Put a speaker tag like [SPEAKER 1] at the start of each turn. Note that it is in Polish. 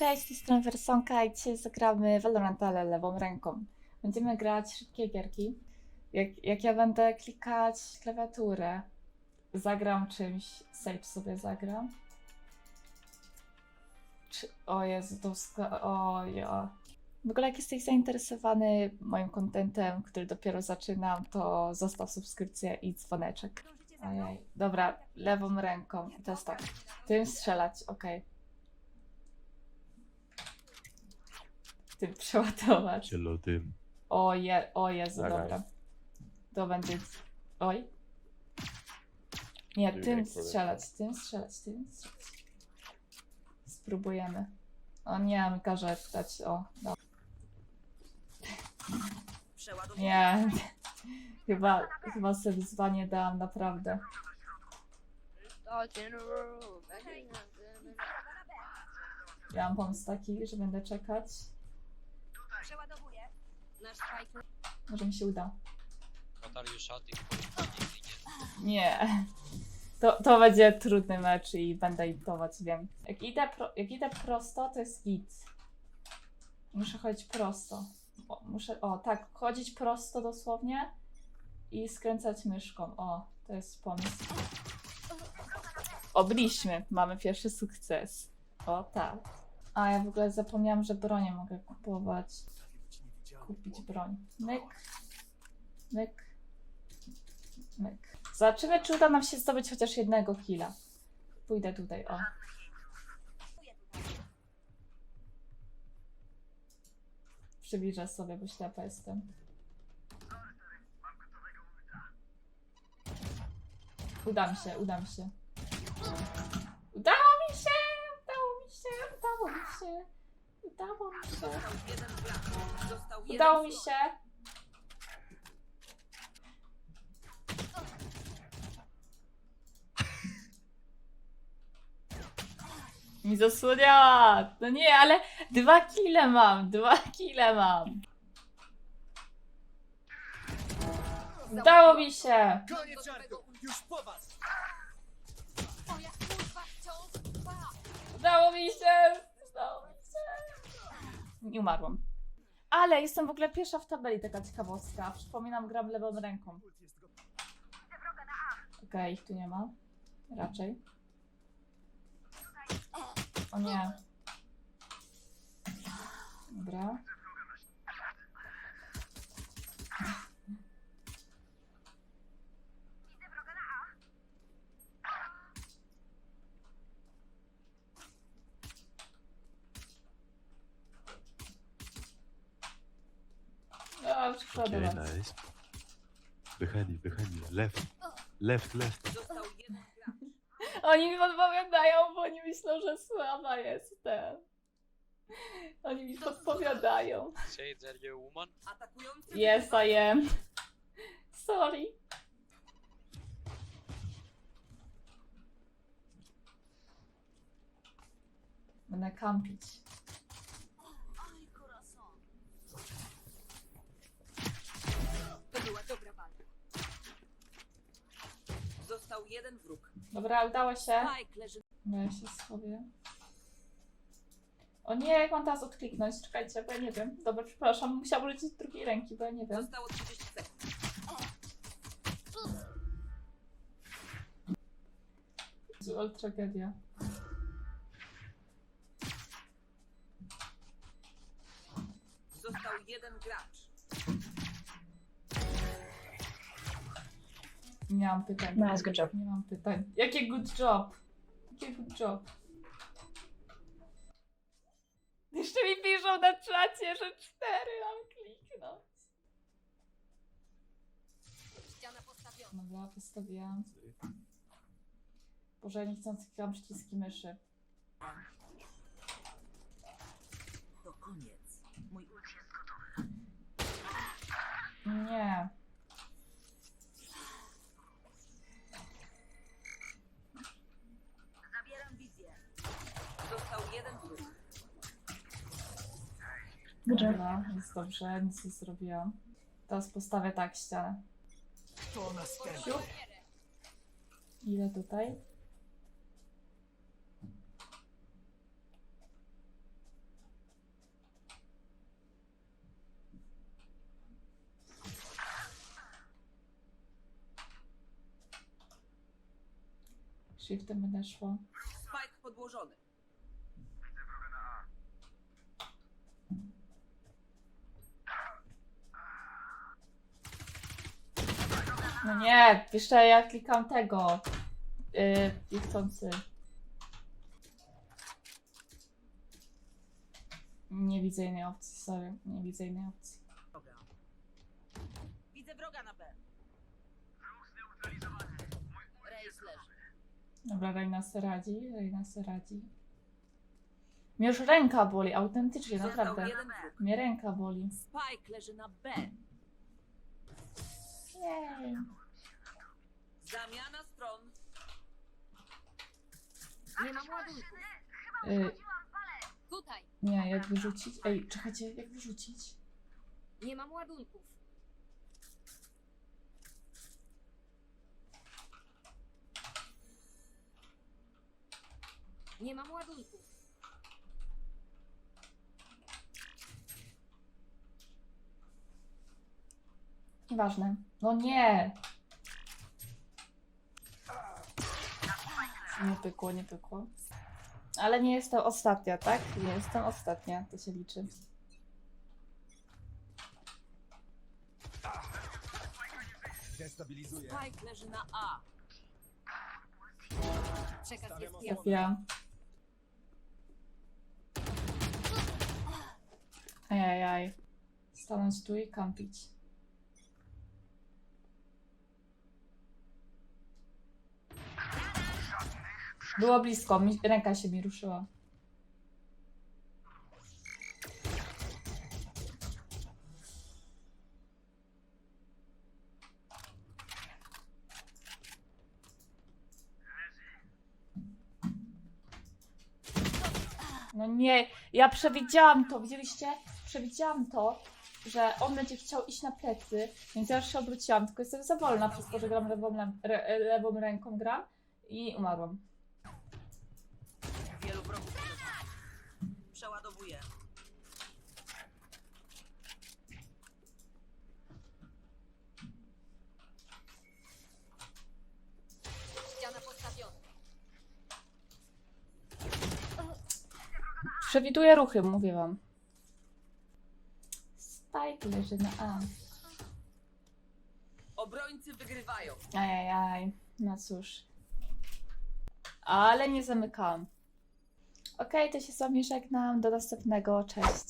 [SPEAKER 1] Cześć, z Wersonka i dzisiaj zagramy Valorant, ale lewą ręką. Będziemy grać szybkie gierki. Jak, jak ja będę klikać klawiaturę, zagram czymś, Sage sobie zagram. Czy, o Jezu, to o ja. W ogóle jak jesteś zainteresowany moim kontentem, który dopiero zaczynam, to zostaw subskrypcję i dzwoneczek. Ojej. Dobra, lewą ręką. To jest tak. Tym strzelać, okej. Tym przeładować.
[SPEAKER 2] Tym.
[SPEAKER 1] O, je, o Jezu,
[SPEAKER 2] Dawaj.
[SPEAKER 1] dobra. To będzie... Oj. Nie,
[SPEAKER 2] Ty
[SPEAKER 1] tym strzelać, tym strzelać, tym strzelać. Spróbujemy. O nie, mi każe dać, o, no. Nie. Chyba, chyba sobie wyzwanie dałam, naprawdę. Ja mam pomysł taki, że będę czekać.
[SPEAKER 3] Przeładowuję. Nasz spike
[SPEAKER 1] Może mi się uda.
[SPEAKER 4] Nigdy. Nie.
[SPEAKER 1] To, to będzie trudny mecz i będę itować, wiem. Jak idę, pro, jak idę prosto, to jest git. Muszę chodzić prosto. O, muszę, o tak, chodzić prosto dosłownie i skręcać myszką. O, to jest pomysł. Obliśmy, mamy pierwszy sukces. O tak. A ja w ogóle zapomniałam, że bronię mogę kupować. Kupić broń. Myk. Myk. Myk. Zobaczymy, czy uda nam się zdobyć chociaż jednego killa. Pójdę tutaj, o. Przybliżę sobie, bo ślepa jestem. Uda mi się, uda mi się. Się! Udało mi się! Udało mi się! Mi zasłoniała! No nie, ale dwa kile mam, dwa kile mam. Udało mi się!
[SPEAKER 5] Koniec żartu! Już po was!
[SPEAKER 1] Udało mi się! Nie umarłam. Ale jestem w ogóle pierwsza w tabeli, taka ciekawostka. Przypominam, gram lewą ręką. Okej, ich tu nie ma. Raczej. O nie. Dobra. A, szkoda.
[SPEAKER 2] Okay, nice. Wychyli, wychyli. Left. Left, left.
[SPEAKER 3] Został jeden gracz.
[SPEAKER 1] Oni mi podpowiadają, bo oni myślą, że słaba jestem. Oni mi podpowiadają.
[SPEAKER 4] A woman?
[SPEAKER 3] Atakujący
[SPEAKER 1] Yes. I am. Sorry. Będę kampić.
[SPEAKER 3] To była dobra walka. Został jeden wróg.
[SPEAKER 1] Dobra, udało się.
[SPEAKER 3] Leży
[SPEAKER 1] No ja się schowię. O nie, jak mam teraz odkliknąć? Czekajcie, bo ja nie wiem. Dobra, przepraszam, musiałam z drugiej ręki, bo ja nie wiem.
[SPEAKER 3] Zostało 30 sekund.
[SPEAKER 1] Zła tragedia.
[SPEAKER 3] Został jeden gracz.
[SPEAKER 1] Nie mam pytań.
[SPEAKER 6] Nice, good job.
[SPEAKER 1] Nie mam pytań. Jakie good job? Jakie good job? Jeszcze mi piszą na czacie, że cztery mam kliknąć.
[SPEAKER 3] Ściana postawiona.
[SPEAKER 1] Dobra, postawiłam. Boże, ja nie chcąc klikam przyciski myszy.
[SPEAKER 3] To koniec.
[SPEAKER 1] Dobra, jest no, dobrze, nic nie zrobiłam. Teraz postawię tak ścianę.
[SPEAKER 5] To następne.
[SPEAKER 1] Ile tutaj? Shiftem będę szła.
[SPEAKER 3] Spike podłożony.
[SPEAKER 1] No nie, jeszcze ja klikam tego. Yy, niechcący. Nie widzę innej opcji, sorry. Nie widzę innej opcji.
[SPEAKER 3] Wroga. Widzę wroga na B. Rejs leży.
[SPEAKER 1] Dobra, Reina se radzi, Reina se radzi. Mnie już ręka boli, autentycznie,
[SPEAKER 3] Został
[SPEAKER 1] naprawdę.
[SPEAKER 3] jeden wróg.
[SPEAKER 1] Mnie ręka boli.
[SPEAKER 3] Spike leży na B.
[SPEAKER 1] Jej.
[SPEAKER 3] Zamiana stron.
[SPEAKER 6] Nie mam ładunków.
[SPEAKER 1] Y,
[SPEAKER 6] Tutaj.
[SPEAKER 1] nie, jak wyrzucić? Ej, czekajcie, jak wyrzucić?
[SPEAKER 6] Nie mam ładunków. Nie mam ładunków.
[SPEAKER 1] Nieważne. No nie! Nie pykło, nie pykło. Ale nie jestem ostatnia, tak? Nie jestem ostatnia, to się liczy.
[SPEAKER 5] Destabilizuję.
[SPEAKER 3] Spike leży na A.
[SPEAKER 6] Przekaz jest jasny.
[SPEAKER 1] Trafiłam. Ajajaj. Stanąć tu i kampić. Było blisko, mi, ręka się mi ruszyła. No nie, ja przewidziałam to, widzieliście? Przewidziałam to, że on będzie chciał iść na plecy, więc ja już się obróciłam, tylko jestem za wolna przez to, że gram lewą, lewą ręką gram i umarłam.
[SPEAKER 3] Wielu wrogów. Przeładowuję.
[SPEAKER 6] Ściana postawiona.
[SPEAKER 1] Przewiduję ruchy, mówię wam. Spike leży na A.
[SPEAKER 3] Obrońcy wygrywają.
[SPEAKER 1] Ajajaj, no cóż. Ale nie zamykam. Okej, to się z wami żegnam. Do następnego. Cześć.